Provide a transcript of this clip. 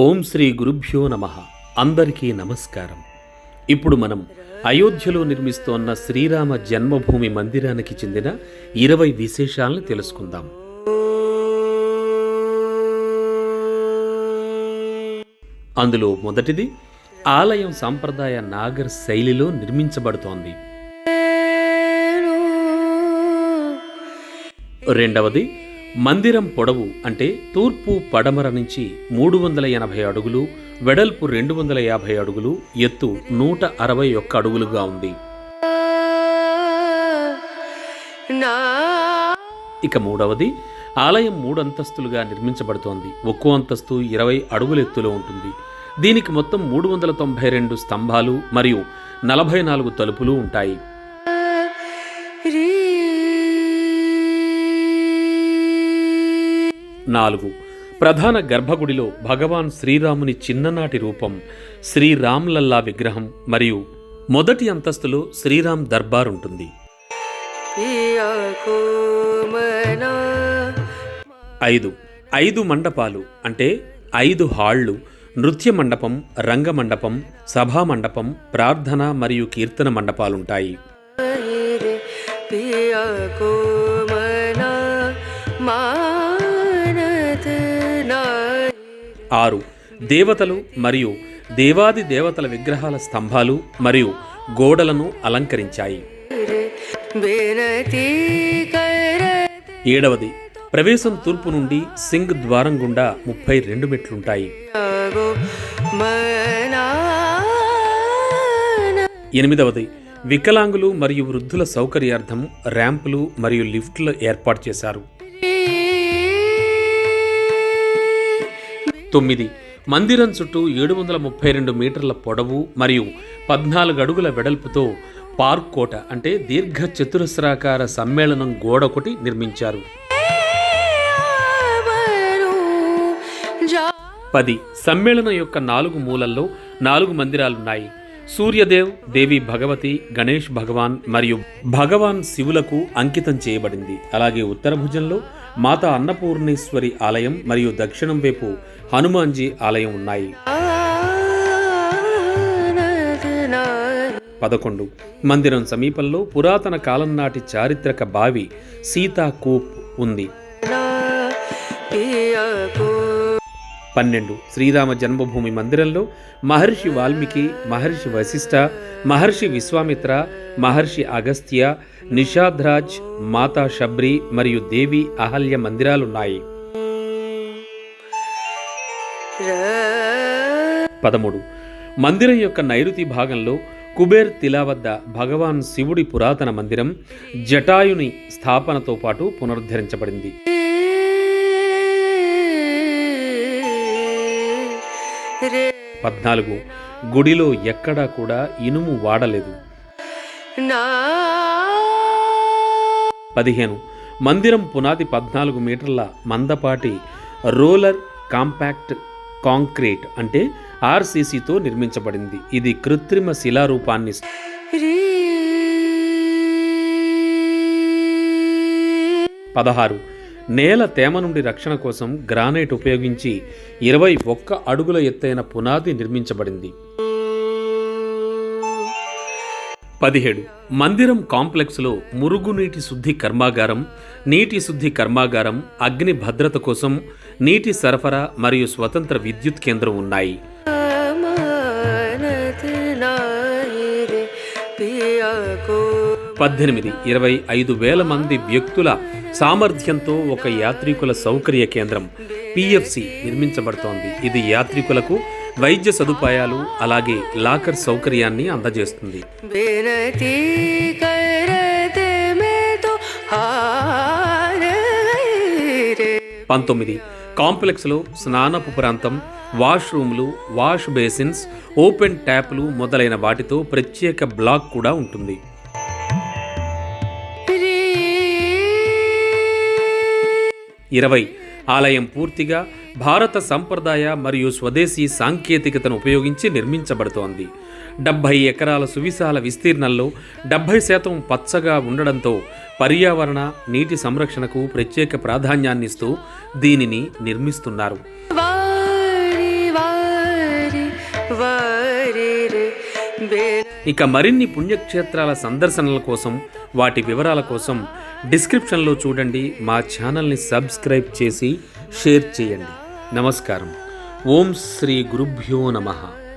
ఓం శ్రీ గురుభ్యో నమ. అందరికీ నమస్కారం. ఇప్పుడు మనం అయోధ్యలో నిర్మిస్తోన్న శ్రీరామ జన్మభూమి మందిరానికి చెందిన ఇరవై విశేషాలను తెలుసుకుందాం. అందులో మొదటిది ఆలయం సాంప్రదాయ నాగర్ శైలిలో నిర్మించబడుతోంది. రెండవది మందిరం పొడవు అంటే తూర్పు పడమర నుంచి మూడు వందల ఎనభై అడుగులు వెడల్పు రెండు వందల యాభై అడుగులు ఎత్తు నూట అరవై ఒక్క అడుగులుగా ఉంది. ఇక మూడవది ఆలయం మూడు అంతస్తులుగా నిర్మించబడుతోంది. ఒక్కో అంతస్తు ఇరవై అడుగుల ఎత్తులో ఉంటుంది. దీనికి మొత్తం మూడు వందల తొంభై రెండు స్తంభాలు మరియు నలభై నాలుగు తలుపులు ఉంటాయి. నాలుగు. ప్రధాన గర్భగుడిలో భగవాన్ శ్రీరాముని చిన్ననాటి రూపం శ్రీరామ్లల్లా విగ్రహం మరియు మొదటి అంతస్తులో శ్రీరామ్ దర్బార్ ఉంటుంది. ఐదు. ఐదు మండపాలు అంటే ఐదు హాళ్ళు నృత్య మండపం రంగ మండపం సభా మండపం ప్రార్థన మరియు కీర్తన మండపాలుంటాయి. ఆరు. దేవతలు మరియు దేవాది దేవతల విగ్రహాల స్తంభాలు మరియు గోడలను అలంకరించాయి. ఏడవది. ప్రవేశం తూర్పు నుండి సింగ్ ద్వారం గుండా ముప్పై రెండు మెట్లుంటాయి. ఎనిమిదవది. వికలాంగులు మరియు వృద్ధుల సౌకర్యార్థం ర్యాంపులు మరియు లిఫ్ట్లు ఏర్పాటు చేశారు. తొమ్మిది. మందిరం చుట్టూ ఏడు వందల ముప్పై రెండు మీటర్ల పొడవు మరియు పద్నాలుగు అడుగుల వెడల్పుతో పార్క్ కోట అంటే దీర్ఘ చతురస్రాకార సమ్మేళనం గోడ ఒకటి నిర్మించారు. పది. సమ్మేళనం యొక్క నాలుగు మూలల్లో నాలుగు మందిరాలున్నాయి. సూర్యదేవ్ దేవి భగవతి గణేష్ భగవాన్ మరియు భగవాన్ శివులకు అంకితం చేయబడింది. అలాగే ఉత్తర భుజంలో మాతా అన్నపూర్ణేశ్వరి ఆలయం మరియు దక్షిణం వైపు హనుమాన్జీ ఆలయం ఉన్నాయి. పదకొండు. మందిరం సమీపంలో పురాతన కాలం నాటి చారిత్రక బావి సీతా కూప్ ఉంది పన్నెండు. శ్రీరామ జన్మభూమి మందిరంలో మహర్షి వాల్మీకి మహర్షి వశిష్ఠ మహర్షి విశ్వామిత్ర మహర్షి అగస్త్య నిషాద్రాజ్ మాతా శబ్రి మరియు దేవి అహల్య మందిరాలున్నాయి. పదమూడు. మందిరం యొక్క నైరుతి భాగంలో కుబేర్ తిలా వద్ద భగవాన్ శివుడి పురాతన మందిరం జటాయుని స్థాపనతో పాటు పునరుద్ధరించబడింది. పద్నాలుగు. గుడిలో ఎక్కడా కూడా ఇనుము వాడలేదు. పదిహేను. మందిరం పునాది పద్నాలుగు మీటర్ల మందపాటి రోలర్ కాంపాక్ట్ కాంక్రీట్ అంటే ఆర్సీసీతో నిర్మించబడింది. ఇది కృత్రిమ శిలారూపాన్ని పదహారు. నేల తేమ నుండి రక్షణ కోసం గ్రానైట్ ఉపయోగించి ఇరవై ఒక్క అడుగుల ఎత్తైన పునాది నిర్మించబడింది. పదిహేడు. మందిరం కాంప్లెక్స్లో మురుగునీటి శుద్ధి కర్మాగారం నీటి శుద్ధి కర్మాగారం అగ్ని భద్రత కోసం నీటి సరఫరా మరియు స్వతంత్ర విద్యుత్ కేంద్రం ఉన్నాయి. పద్దెనిమిది ఇరవై ఐదు వేల మంది వ్యక్తుల సామర్థ్యంతో ఒక యాత్రికుల సౌకర్య కేంద్రం పిఎఫ్సి నిర్మించబడుతోంది. ఇది యాత్రికులకు వైద్య సదుపాయాలు అలాగే లాకర్ సౌకర్యాన్ని అందజేస్తుంది. పంతొమ్మిది కాంప్లెక్స్లో స్నానపు ప్రాంతం వాష్రూమ్లు వాష్ బేసిన్స్ ఓపెన్ ట్యాప్లు మొదలైన వాటితో ప్రత్యేక బ్లాక్ కూడా ఉంటుంది. ఇరవై. ఆలయం పూర్తిగా భారత సంప్రదాయ మరియు స్వదేశీ సాంకేతికతను ఉపయోగించి నిర్మించబడుతోంది. డెబ్భై ఎకరాల సువిశాల విస్తీర్ణంలో డెబ్భై శాతం పచ్చగా ఉండడంతో పర్యావరణ నీటి సంరక్షణకు ప్రత్యేక ప్రాధాన్యాన్నిస్తూ దీనిని నిర్మిస్తున్నారు. ఇక మరిన్ని పుణ్యక్షేత్రాల సందర్శనల కోసం వాటి వివరాల కోసం డిస్క్రిప్షన్లో చూడండి మా ఛానల్ని సబ్స్క్రైబ్ చేసి షేర్ చేయండి. నమస్కారం. ఓం శ్రీ గురుభ్యో నమః.